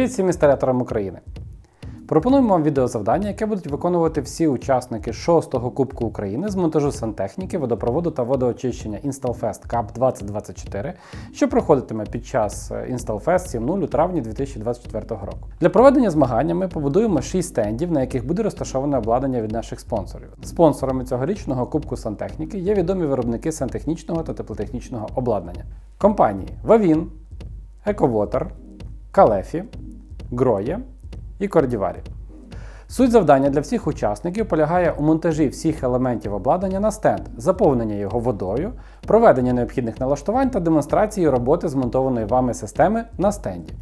Привіт всім інсталяторам України! Пропонуємо вам відеозавдання, яке будуть виконувати всі учасники 6-го Кубку України з монтажу сантехніки, водопроводу та водоочищення InstallFest Cup 2024, що проходитиме під час InstallFest 7.0 у травні 2024 року. Для проведення змагання ми побудуємо 6 стендів, на яких буде розташоване обладнання від наших спонсорів. Спонсорами цьогорічного Кубку сантехніки є відомі виробники сантехнічного та теплотехнічного обладнання. Компанії Vavin, EcoWater, Калефі, Гроє і Кордіварі. Суть завдання для всіх учасників полягає у монтажі всіх елементів обладнання на стенд, заповнення його водою, проведення необхідних налаштувань та демонстрації роботи змонтованої вами системи на стенді.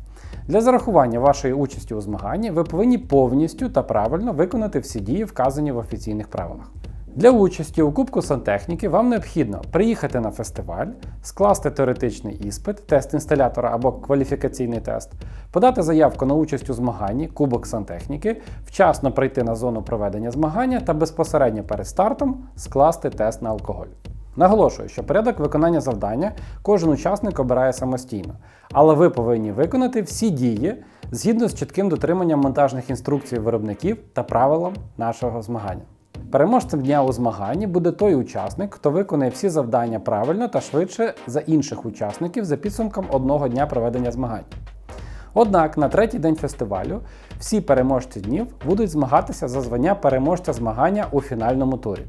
Для зарахування вашої участі у змаганні ви повинні повністю та правильно виконати всі дії, вказані в офіційних правилах. Для участі у Кубку сантехніки вам необхідно приїхати на фестиваль, скласти теоретичний іспит, тест інсталятора або кваліфікаційний тест, подати заявку на участь у змаганні Кубок сантехніки, вчасно прийти на зону проведення змагання та безпосередньо перед стартом скласти тест на алкоголь. Наголошую, що порядок виконання завдання кожен учасник обирає самостійно, але ви повинні виконати всі дії згідно з чітким дотриманням монтажних інструкцій виробників та правилам нашого змагання. Переможцем дня у змаганні буде той учасник, хто виконає всі завдання правильно та швидше за інших учасників за підсумком одного дня проведення змагань. Однак на третій день фестивалю всі переможці днів будуть змагатися за звання переможця змагання у фінальному турі.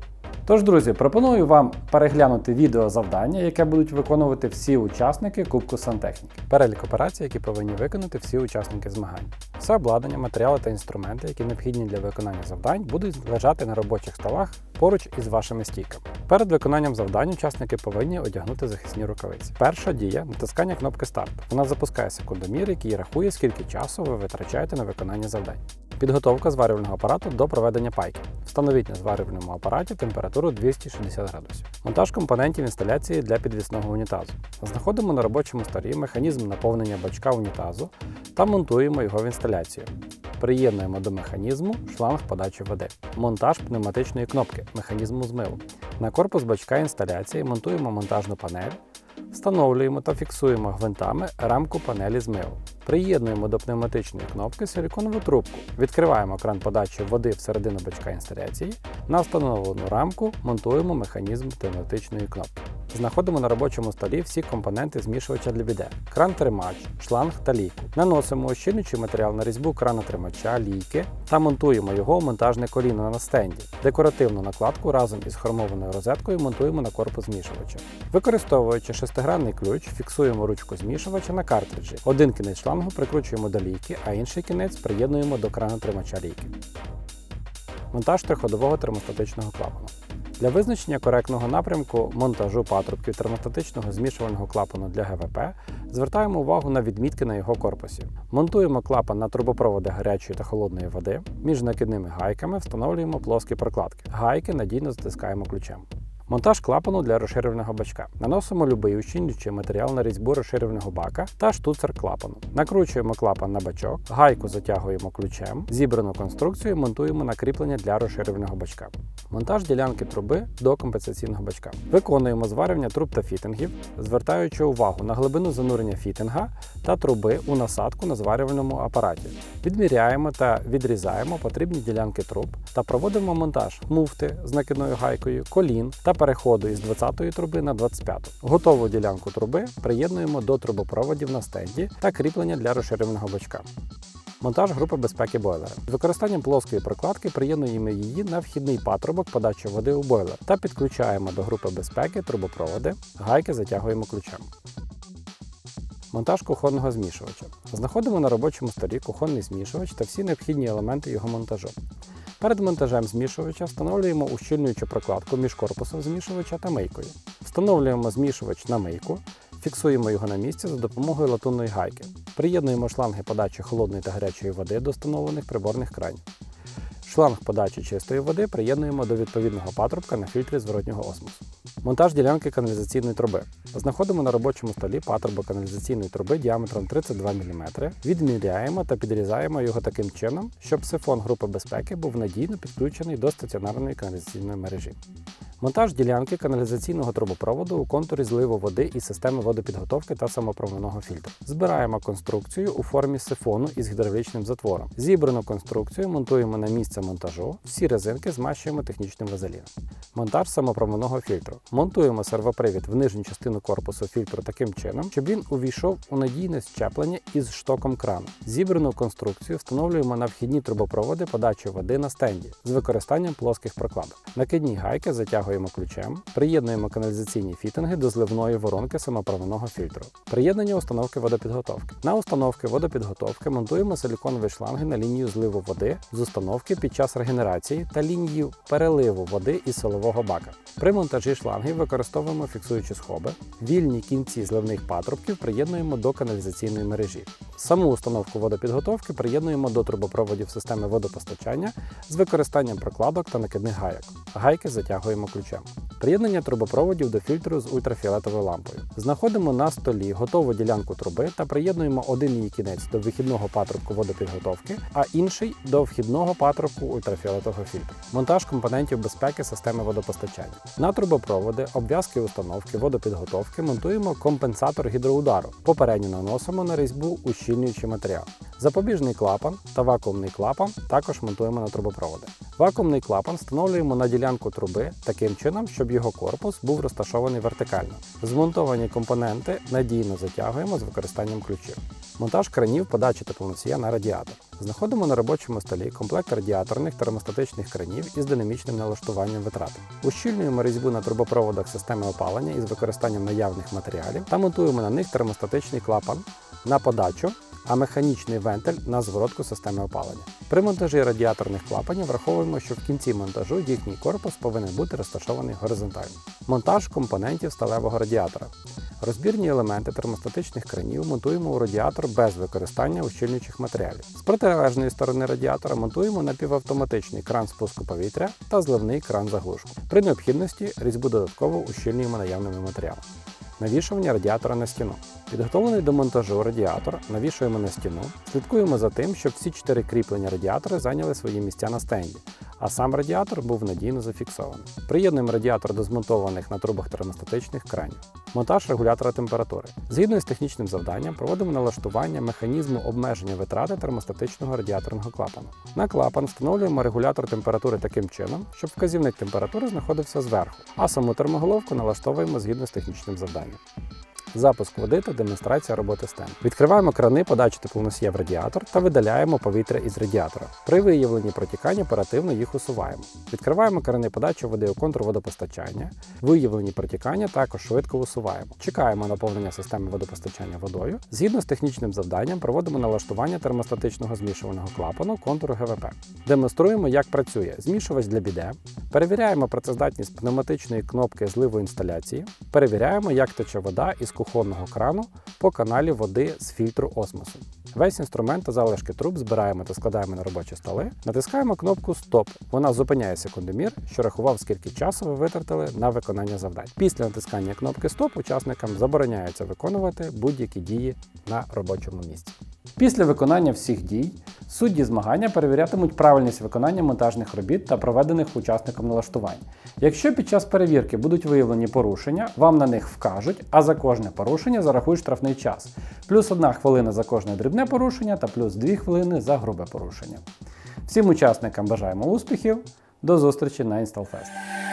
Тож, друзі, пропоную вам переглянути відео завдання, яке будуть виконувати всі учасники Кубку сантехніки. Перелік операцій, які повинні виконати всі учасники змагань. Все обладнання, матеріали та інструменти, які необхідні для виконання завдань, будуть лежати на робочих столах поруч із вашими стійками. Перед виконанням завдань учасники повинні одягнути захисні рукавиці. Перша дія натискання кнопки старт. Вона запускає секундомір, який рахує, скільки часу ви витрачаєте на виконання завдань. Підготовка зварювального апарату до проведення пайки. Встановіть на зварювальному апараті температуру 260 градусів. Монтаж компонентів інсталяції для підвісного унітазу. Знаходимо на робочому столі механізм наповнення бачка унітазу та монтуємо його в інсталяцію. Приєднуємо до механізму шланг подачі води. Монтаж пневматичної кнопки механізму змиву. На корпус бачка інсталяції монтуємо монтажну панель, встановлюємо та фіксуємо гвинтами рамку панелі змиву. Приєднуємо до пневматичної кнопки силіконову трубку. Відкриваємо кран подачі води всередину бачка інсталяції. На встановлену рамку монтуємо механізм пневматичної кнопки. Знаходимо на робочому столі всі компоненти змішувача для біде, кран тримач, шланг та лійку. Наносимо ощільнюючий матеріал на різьбу крана тримача, лійки та монтуємо його у монтажне коліно на стенді. Декоративну накладку разом із хромованою розеткою монтуємо на корпус змішувача. Використовуючи шестигранний ключ, фіксуємо ручку змішувача на картриджі. Один кінець шлангу прикручуємо до лійки, а інший кінець приєднуємо до крана тримача лійки. Монтаж триходового термостатичного клапану. Для визначення коректного напрямку монтажу патрубків термостатичного змішувального клапану для ГВП звертаємо увагу на відмітки на його корпусі. Монтуємо клапан на трубопроводи гарячої та холодної води. Між накидними гайками встановлюємо плоскі прокладки. Гайки надійно затискаємо ключем. Монтаж клапану для розширювального бачка. Наносимо любий ущільнюючий матеріал на різьбу розширювального бака та штуцер клапану. Накручуємо клапан на бачок, гайку затягуємо ключем, зібрану конструкцію монтуємо на кріплення для розширювального бачка. Монтаж ділянки труби до компенсаційного бачка. Виконуємо зварювання труб та фітингів, звертаючи увагу на глибину занурення фітинга та труби у насадку на зварювальному апараті. Відміряємо та відрізаємо потрібні ділянки труб та проводимо монтаж муфти з накидною гайкою, колін та переходу із 20-ї труби на 25-ту. Готову ділянку труби приєднуємо до трубопроводів на стенді та кріплення для розширеного бачка. Монтаж групи безпеки бойлера. З використанням плоскої прокладки приєднуємо її на вхідний патрубок подачі води у бойлер та підключаємо до групи безпеки трубопроводи, гайки затягуємо ключем. Монтаж кухонного змішувача. Знаходимо на робочому столі кухонний змішувач та всі необхідні елементи його монтажу. Перед монтажем змішувача встановлюємо ущільнюючу прокладку між корпусом змішувача та мийкою. Встановлюємо змішувач на мийку, фіксуємо його на місці за допомогою латунної гайки. Приєднуємо шланги подачі холодної та гарячої води до встановлених приборних кранів. Шланг подачі чистої води приєднуємо до відповідного патрубка на фільтрі зворотнього осмосу. Монтаж ділянки каналізаційної труби. Знаходимо на робочому столі патрубок каналізаційної труби діаметром 32 мм, відміряємо та підрізаємо його таким чином, щоб сифон групи безпеки був надійно підключений до стаціонарної каналізаційної мережі. Монтаж ділянки каналізаційного трубопроводу у контурі зливу води із системи водопідготовки та самопромивного фільтру. Збираємо конструкцію у формі сифону із гідравлічним затвором. Зібрану конструкцію монтуємо на місце монтажу. Всі резинки змащуємо технічним вазеліном. Монтаж самопромивного фільтру. Монтуємо сервопривід в нижню частину корпусу фільтру таким чином, щоб він увійшов у надійне щеплення із штоком крану. Зібрану конструкцію встановлюємо на вхідні трубопроводи подачі води на стенді з використанням плоских прокладок. Накидні гайки затягуємо ключем, приєднуємо каналізаційні фітинги до зливної воронки самопромивного фільтру. Приєднання установки водопідготовки. На установки водопідготовки монтуємо силіконові шланги на лінію зливу води з установки під час регенерації та лінію переливу води із силового бака. При монтажі шлангів використовуємо фіксуючі схоби. Вільні кінці зливних патрубків приєднуємо до каналізаційної мережі. Саму установку водопідготовки приєднуємо до трубопроводів системи водопостачання з використанням прокладок та накидних гайок. Гайки затягуємо ключем. Приєднання трубопроводів до фільтру з ультрафіолетовою лампою. Знаходимо на столі готову ділянку труби та приєднуємо один її кінець до вихідного патрубку водопідготовки, а інший до вхідного патрубку ультрафіолетового фільтру. Монтаж компонентів безпеки системи водопостачання. На трубопроводи, обв'язки установки водопідготовки монтуємо компенсатор гідроудару. Попередньо наносимо на різьбу ущільнюючий матеріал. Запобіжний клапан та вакуумний клапан також монтуємо на трубопроводи. Вакуумний клапан встановлюємо на ділянку труби таким чином, щоб його корпус був розташований вертикально. Змонтовані компоненти надійно затягуємо з використанням ключів. Монтаж кранів подачі теплоносія на радіатор. Знаходимо на робочому столі комплект радіаторних термостатичних кранів із динамічним налаштуванням витрати. Ущільнюємо різьбу на трубопроводах системи опалення із використанням наявних матеріалів та монтуємо на них термостатичний клапан на подачу а механічний вентиль на зворотку системи опалення. При монтажі радіаторних клапанів враховуємо, що в кінці монтажу їхній корпус повинен бути розташований горизонтально. Монтаж компонентів сталевого радіатора. Розбірні елементи термостатичних кранів монтуємо у радіатор без використання ущільнюючих матеріалів. З протилежної сторони радіатора монтуємо напівавтоматичний кран спуску повітря та зливний кран заглушку. При необхідності різьбу додатково ущільнюємо наявними матеріалами. Навішування радіатора на стіну. Підготовлений до монтажу радіатор навішуємо на стіну, слідкуємо за тим, щоб всі чотири кріплення радіатора зайняли свої місця на стенді, а сам радіатор був надійно зафіксований. Приєднуємо радіатор до змонтованих на трубах термостатичних кранів. Монтаж регулятора температури. Згідно з технічним завданням, проводимо налаштування механізму обмеження витрати термостатичного радіаторного клапану. На клапан встановлюємо регулятор температури таким чином, щоб вказівник температури знаходився зверху, а саму термоголовку налаштовуємо згідно з технічним завданням. Запуск води та демонстрація роботи стенду. Відкриваємо крани подачі теплоносія в радіатор та видаляємо повітря із радіатора. При виявленні протікань оперативно їх усуваємо. Відкриваємо крани подачі води у контур водопостачання. Виявлені протікання також швидко усуваємо. Чекаємо наповнення системи водопостачання водою. Згідно з технічним завданням, проводимо налаштування термостатичного змішуваного клапану контуру ГВП. Демонструємо, як працює змішувач для біде. Перевіряємо працездатність пневматичної кнопки зливу інсталяції. Перевіряємо, як тече вода із кухонного крану по каналі води з фільтру осмосу. Весь інструмент та залишки труб збираємо та складаємо на робочі столи. Натискаємо кнопку Стоп. Вона зупиняє секундомір, що рахував, скільки часу ви витратили на виконання завдань. Після натискання кнопки Стоп учасникам забороняється виконувати будь-які дії на робочому місці. Після виконання всіх дій судді змагання перевірятимуть правильність виконання монтажних робіт та проведених учасником налаштувань. Якщо під час перевірки будуть виявлені порушення, вам на них вкажуть, а за кожне порушення зарахують штрафний час. Плюс одна хвилина за кожне дрібне порушення та плюс 2 хвилини за грубе порушення. Всім учасникам бажаємо успіхів. До зустрічі на InstallFest!